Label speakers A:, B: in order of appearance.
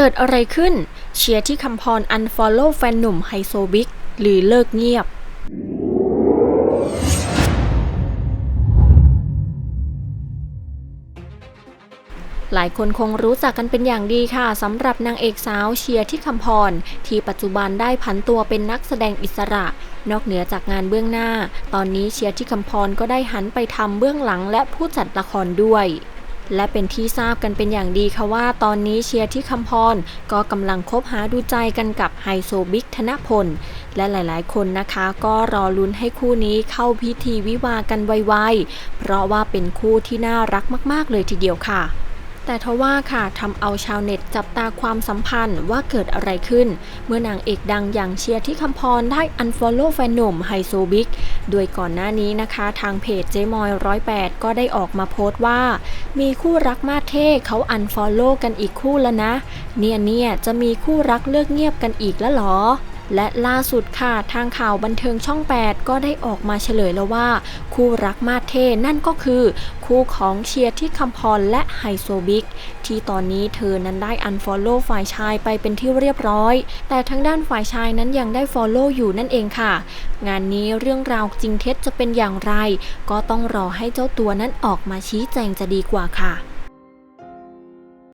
A: เกิดอะไรขึ้น เชียร์ที่คำพรอันฟอลโล่แฟนหนุ่มไฮโซบิ๊ก หรือเลิกเงียบหลายคนคงรู้จักกันเป็นอย่างดีค่ะสำหรับนางเอกสาวเชียร์ที่คำพร ที่ปัจจุบันได้ผันตัวเป็นนักแสดงอิสระ นอกเหนือจากงานเบื้องหน้า ตอนนี้เชียร์ที่คำพรก็ได้หันไปทำเบื้องหลังและผู้จัดละครด้วย และเป็นที่ทราบกันเป็นอย่างดีค่ะว่า ตอนนี้เชียร์ที่คำพรก็กำลังคบหาดูใจกันกับไฮโซบิ๊กธนพล และหลายๆ คนนะคะ ก็รอลุ้นให้คู่นี้เข้าพิธีวิวากันไวๆ เพราะว่าเป็นคู่ที่น่ารักมาก ๆ เลยทีเดียวค่ะแต่ทว่าค่ะทำเอาชาวเน็ตจับตาความสัมพันธ์ว่าเกิดอะไรขึ้น เมื่อนางเอกดังอย่างเชียร์ที่คำพรได้อันฟอลโล่แฟนหนุ่มไฮโซบิ๊กโดยก่อนหน้านี้นะคะ ทางเพจเจมอยร้อยแปดก็ได้ออกมาโพสต์ว่า มีคู่รักมาเท่เขาอันฟอลโล่กันอีกคู่แล้วนะ เนี่ยเนี่ยจะมีคู่รักเลิกเงียบกันอีกแล้วหรอ และล่าสุดค่ะทางข่าวบันเทิงช่อง 8 ก็ได้ออกมาเฉลยแล้วว่า คู่รักมาเท่นั่นก็คือ คู่ของเชียร์ที่คำพรและไฮโซบิ๊กที่ตอนนี้เธอนั้นได้อันฟอลโล่ฝ่ายชายไปเป็นที่เรียบร้อย แต่ทางด้านฝ่ายชายนั้นยังได้ฟอลโล่อยู่นั่นเองค่ะ งานนี้เรื่องราวจริงเท็จจะเป็นอย่างไร ก็ต้องรอให้เจ้าตัวนั้นออกมาชี้แจงจะดีกว่าค่ะ